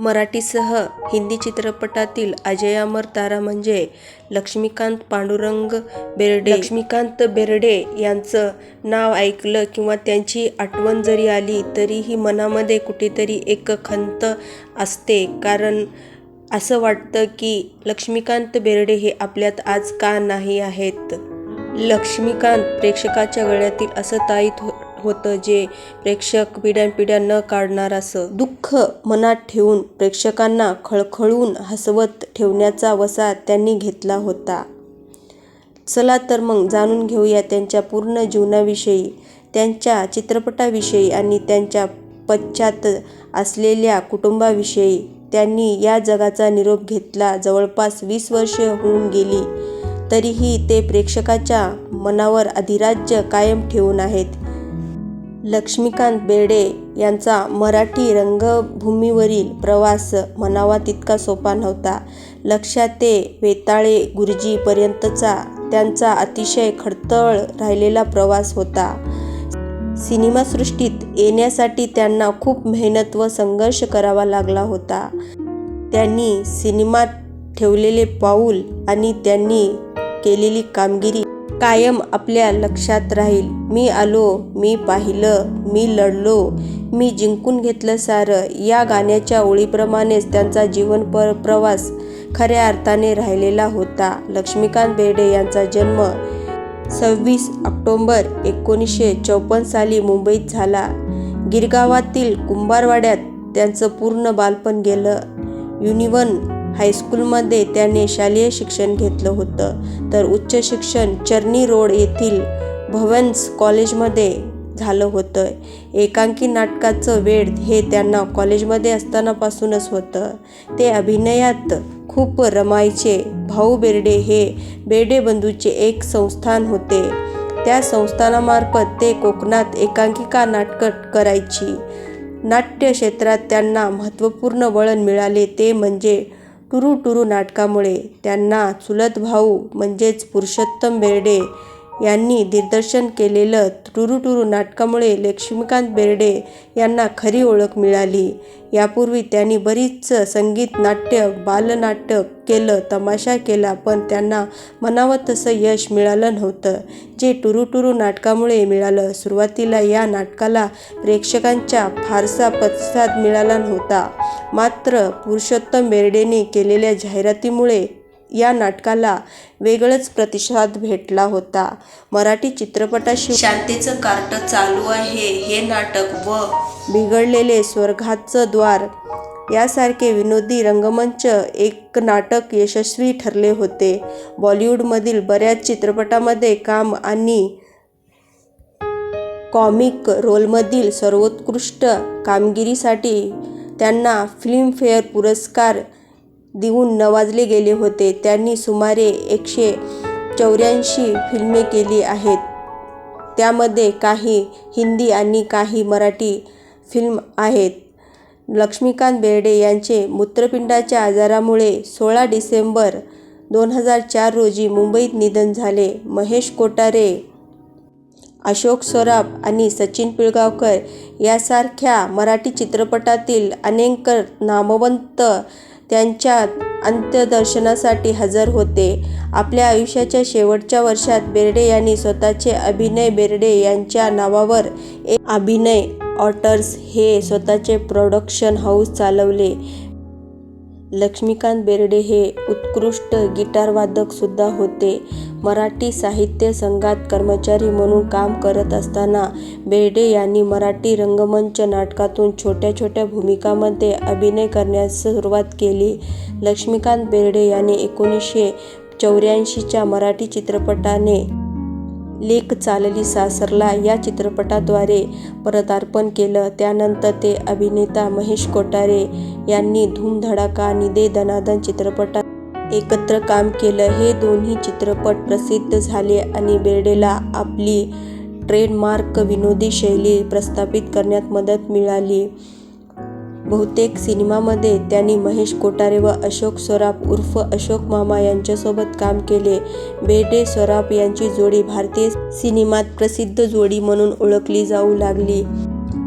मराठीसह हिंदी चित्रपटातील अजरामर तारा म्हणजे लक्ष्मीकांत पांडुरंग बेर्डे. लक्ष्मीकांत बेर्डे यांचं नाव ऐकलं किंवा त्यांची आठवण जरी आली तरीही मनामध्ये कुठेतरी एक खंत असते. कारण असं वाटतं की लक्ष्मीकांत बेर्डे हे आपल्यात आज का नाही आहेत? लक्ष्मीकांत प्रेक्षकाच्या गळ्यातील असं ताईत हो होतं जे प्रेक्षक पिढ्यानपिढ्या न काढणार असं. दुःख मनात ठेवून प्रेक्षकांना खळखळून हसवत ठेवण्याचा वसा त्यांनी घेतला होता. चला तर मग जाणून घेऊया त्यांच्या पूर्ण जीवनाविषयी त्यांच्या चित्रपटाविषयी आणि त्यांच्या पश्चात असलेल्या कुटुंबाविषयी. त्यांनी या जगाचा निरोप घेतला. जवळपास वीस वर्षे होऊन गेली तरीही ते प्रेक्षकाच्या मनावर अधिराज्य कायम ठेवून आहेत. लक्ष्मीकांत बेर्डे यांचा मराठी रंगभूमीवरील प्रवास म्हणावा तितका सोपा नव्हता. लक्षात ते वेताळे गुरुजीपर्यंतचा त्यांचा अतिशय खडतळ राहिलेला प्रवास होता. सिनेमासृष्टीत येण्यासाठी त्यांना खूप मेहनत व संघर्ष करावा लागला होता. त्यांनी सिनेमात ठेवलेले पाऊल आणि त्यांनी केलेली कामगिरी कायम आपल्या लक्षात राहील. मी आलो मी पाहिलं मी लढलो मी जिंकून घेतलं सारं. या गाण्याच्या ओळीप्रमाणेच त्यांचा जीवन पर प्रवास खऱ्या अर्थाने राहिलेला होता. लक्ष्मीकांत बेर्डे यांचा जन्म सव्वीस ऑक्टोंबर एकोणीसशे चौपन्न साली मुंबईत झाला. गिरगावातील कुंभारवाड्यात त्यांचं पूर्ण बालपण गेलं. युनिवन हायस्कूलमध्ये त्याने शालेय शिक्षण घेतलं होतं. तर उच्च शिक्षण चर्नी रोड येथील भवन्स कॉलेजमध्ये झालं होतं. एकांकी नाटकाचं वेळ हे त्यांना कॉलेजमध्ये असतानापासूनच होतं. ते अभिनयात खूप रमायचे भाऊ बेर्डे हे बेर्डे बंधूचे एक संस्थान होते. त्या संस्थानामार्फत ते कोकणात एकांकिका नाटकं करायची. नाट्य क्षेत्रात त्यांना महत्त्वपूर्ण वळण मिळाले ते म्हणजे टुरू टुरू नाटकामुळे त्यांना चुलत भाऊ म्हणजेच पुरुषोत्तम बेर्डे यांनी दिग्दर्शन केलेलं टुरुटुरु नाटकामुळे लक्ष्मीकांत बेर्डे यांना खरी ओळख मिळाली. यापूर्वी त्यांनी बरीच संगीत नाट्य बालनाटक केलं तमाशा केला पण त्यांना म्हणावं तसं यश मिळालं नव्हतं. जे टुरुटुरु नाटकामुळे मिळालं सुरुवातीला या नाटकाला प्रेक्षकांच्या फारसा प्रतिसाद मिळाला नव्हता. मात्र पुरुषोत्तम बेर्डेने केलेल्या जाहिरातीमुळे या नाटकाला वेगळंच प्रतिसाद भेटला होता. मराठी चित्रपटाशी शांतीचं कार्ट चालू आहे हे नाटक व बिघडलेले स्वर्गाचं द्वार. यासारखे विनोदी रंगमंच एक नाटक यशस्वी ठरले होते. बॉलिवूडमधील बऱ्याच चित्रपटामध्ये काम आणि कॉमिक रोलमधील सर्वोत्कृष्ट कामगिरीसाठी त्यांना फिल्मफेअर पुरस्कार देऊन नवाजले गेले होते. त्यांनी सुमारे एकशे चौऱ्याऐंशी फिल्मे केली आहेत. त्यामध्ये काही हिंदी आणि काही मराठी फिल्म आहेत. लक्ष्मीकांत बेर्डे यांचे मूत्रपिंडाच्या आजारामुळे सोळा डिसेंबर दोन हजार चार रोजी मुंबईत निधन झाले. महेश कोठारे अशोक सराफ आणि सचिन पिळगावकर यासारख्या मराठी चित्रपटातील अनेक नामवंत त्यांच्या अंत्यदर्शनासाठी हजर होते. आपल्या आयुष्याच्या शेवटच्या वर्षात बेर्डे यांनी स्वतःचे अभिनय बेर्डे यांच्या नावावर एक अभिनय ऑटर्स हे स्वतःचे प्रोडक्शन हाऊस चालवले. लक्ष्मीकांत बेर्डे हे उत्कृष्ट गिटारवादक सुद्धा होते. मराठी साहित्य संघात कर्मचारी म्हणून काम करत असताना बेर्डे यांनी मराठी रंगमंच नाटकातून छोट्या छोट्या भूमिकांमध्ये अभिनय करण्यास सुरुवात केली. लक्ष्मीकांत बेर्डे यांनी एकोणीसशे चौऱ्याऐंशीच्या मराठी चित्रपटाने लेक चालली सासरला या चित्रपटाद्वारे पदार्पण केलं. त्यानंतर ते अभिनेता महेश कोठारे यांनी धूमधडाका आणि दे दनादन चित्रपटात एकत्र काम केलं. हे दोन्ही चित्रपट प्रसिद्ध झाले आणि बेर्डेला आपली ट्रेडमार्क विनोदी शैली प्रस्थापित करण्यात मदत मिळाली. बहुतेक सिनेमामध्ये त्यांनी महेश कोठारे व अशोक सराफ उर्फ अशोक मामा यांच्यासोबत काम केले बेर्डे सराफ यांची जोडी भारतीय सिनेमात प्रसिद्ध जोडी म्हणून ओळखली जाऊ लागली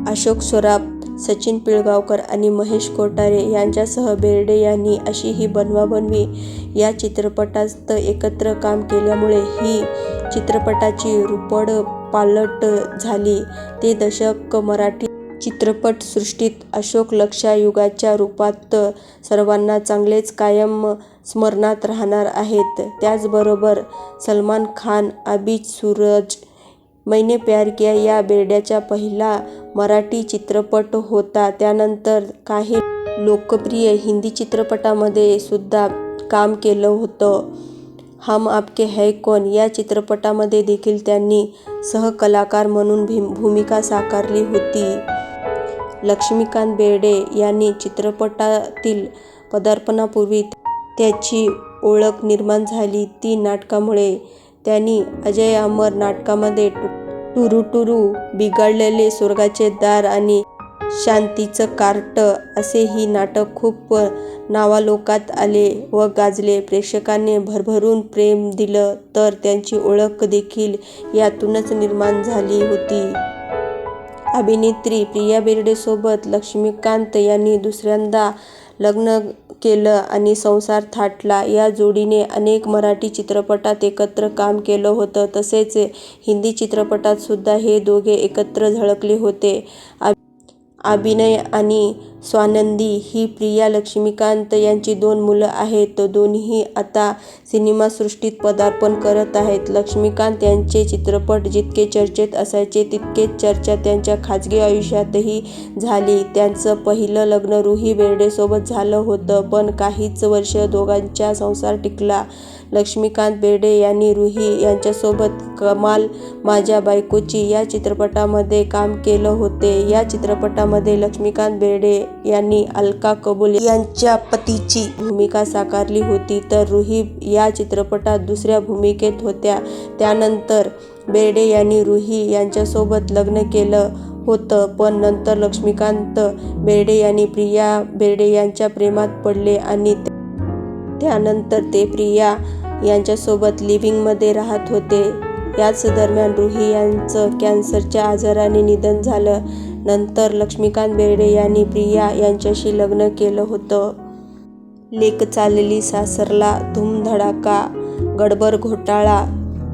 अशोक सराफ सचिन पिळगावकर आणि महेश कोठारे यांच्यासह बेर्डे यांनी अशी ही बनवाबनवी या चित्रपटात एकत्र काम केल्यामुळे ही चित्रपटाची रूपडपालट झाली. ते दशक मराठी चित्रपटसृष्टीत अशोक लक्षायुगाच्या रूपात सर्वांना चांगलेच कायम स्मरणात राहणार आहेत. त्याचबरोबर सलमान खान, अबीज सूरज, मैंने प्यार किया या बेर्डेचा पहिला मराठी चित्रपट होता. त्यानंतर काही लोकप्रिय हिंदी चित्रपटांमध्ये सुद्धा काम केलं होतं. हम आपके है कौन या चित्रपटामध्ये देखील त्यांनी सहकलाकार म्हणून भूमिका साकारली होती. लक्ष्मीकांत बेर्डे यांनी चित्रपटातील पदार्पणापूर्वी त्याची ओळख निर्माण झाली ती नाटकामुळे. त्यांनी अजय अमर नाटकामध्ये टुरू टुरू, बिघडलेले स्वर्गाचे दार आणि शांतीचं कार्ट असे ही नाटक खूप नावालोकात आले व गाजले. प्रेक्षकांनी भरभरून प्रेम दिलं तर त्यांची ओळख देखील यातूनच निर्माण झाली होती. अभिनेत्री प्रिया बेर्डेसोबत लक्ष्मीकांत यांनी दुसऱ्यांदा लग्न केलं आणि संसार थाटला. या जोडीने अनेक मराठी चित्रपटात एकत्र काम केलं होतं. तसेच हिंदी चित्रपटात सुद्धा हे दोघे एकत्र झळकले होते. अभिनय आणि स्वानंदी ही प्रिया लक्ष्मीकांत यांची दोन मुलं आहेत. दोघीही आता सिनेमासृष्टीत पदार्पण करत आहेत. लक्ष्मीकांत यांचे चित्रपट जितके चर्चेत असायचे तितकीच चर्चा त्यांच्या खाजगी आयुष्यातही झाली. त्यांचं पहिलं लग्न रुही बेर्डेसोबत झालं होतं. पण काहीच वर्षं दोघांचा संसार टिकला. लक्ष्मीकांत बेर्डे यांनी रुही यांच्यासोबत कमाल माझ्या बायकोची या चित्रपटामध्ये काम केलं होते. या चित्रपटामध्ये लक्ष्मीकांत बेर्डे यांनी अलका कबूल यांच्या पतीची भूमिका साकारली होती तर रुही या चित्रपटात दुसऱ्या भूमिकेत होत्या. त्यानंतर बेर्डे यांनी रुही यांच्यासोबत लग्न केलं होतं. पण नंतर लक्ष्मीकांत बेर्डे यांनी प्रिया बेर्डे यांच्या प्रेमात पडले आणि त्यानंतर ते प्रिया यांच्यासोबत लिव्हिंगमध्ये राहत होते. याच दरम्यान रुही यांचं कॅन्सरच्या आजाराने निधन झालं. नंतर लक्ष्मीकांत बेर्डे यांनी प्रिया यांच्याशी लग्न केलं होतं. लेक चालली सासरला, धूमधडाका, गडबड घोटाळा,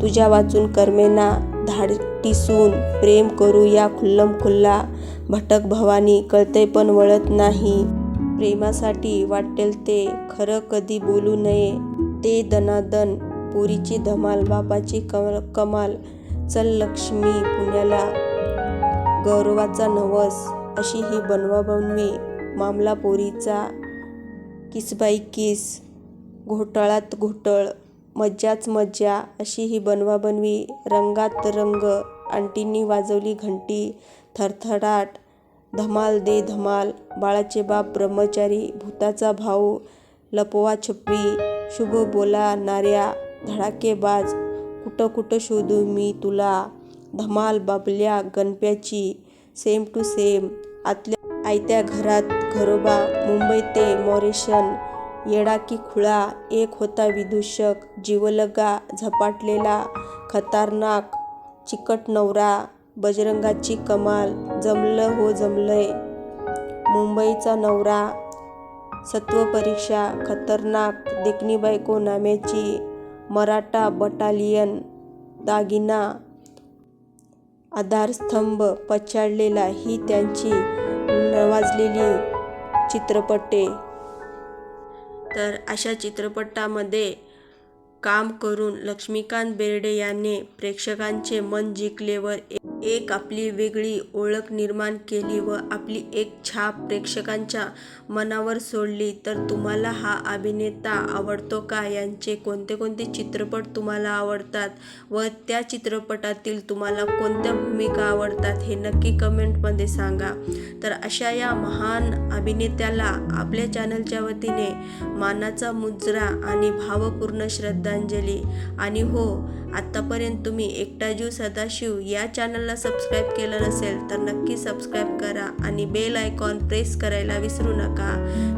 तुझ्या वाचून कर्मेना धाडटीसून प्रेम करूया खुल्लम-खुल्ला, भटक भवानी, कळते पण वळत नाही, प्रेमासाठी वाटेल ते, खरं कधी बोलू नये, ते दनादन पोरीची धमाल, बापाची कमाल, चल लक्ष्मी पुण्याला, गौरवाचा नवस अशी ही बनवाबनवी मामला पोरीचा किसबाई किस, घोटाळात घोटळ मज्जाच मज्जा अशी ही बनवाबनवी रंगात रंग आंटींनी वाजवली घंटी, थरथराट, धमाल दे धमाल, बाळाचे बाप ब्रह्मचारी, भुताचा भाऊ, लपवा छपवी शुभ बोला नार्या धडाकेबाज, कुठं कुठं शोधू मी तुला, धमाल बाबल्या गणप्याची, सेम टू सेम, आतल्या आयत्या घरात घरोबा, मुंबई ते मॉरिशस, येडा की खुळा, एक होता विदूषक, जीवलगा झपाटलेला, खतरनाक, चिकट नवरा, बजरंगाची कमाल, जमलं हो जमलंय, मुंबईचा नवरा, सत्वपरीक्षा खतरनाक, देखणी बायको नाम्याची, मराठा बटालियन, दागिना, आधारस्तंभ, पछाडलेला ही त्यांची नावाजलेली चित्रपटे. तर अशा चित्रपटामध्ये काम करून लक्ष्मीकांत बेर्डे यांनी प्रेक्षकांचे मन जिंकले व एक आपली वेगळी ओळख निर्माण केली व आपली एक छाप प्रेक्षकांच्या मनावर सोडली. तर तुम्हाला हा अभिनेता आवडतो का? यांचे कोणते कोणते चित्रपट तुम्हाला आवडतात व त्या चित्रपटातील तुम्हाला कोणत्या भूमिका आवडतात हे नक्की कमेंटमध्ये सांगा. तर अशा या महान अभिनेत्याला आपल्या चॅनलच्या वतीने मानाचा मुजरा आणि भावपूर्ण श्रद्धांजली. आणि हो आत्तापर्यंत तुम्ही एकटा जीव सदाशिव या चॅनलला सबस्क्राईब केलं नसेल तर नक्की सबस्क्राईब करा आणि बेल आयकॉन प्रेस करायला विसरू नका.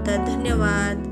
तर धन्यवाद.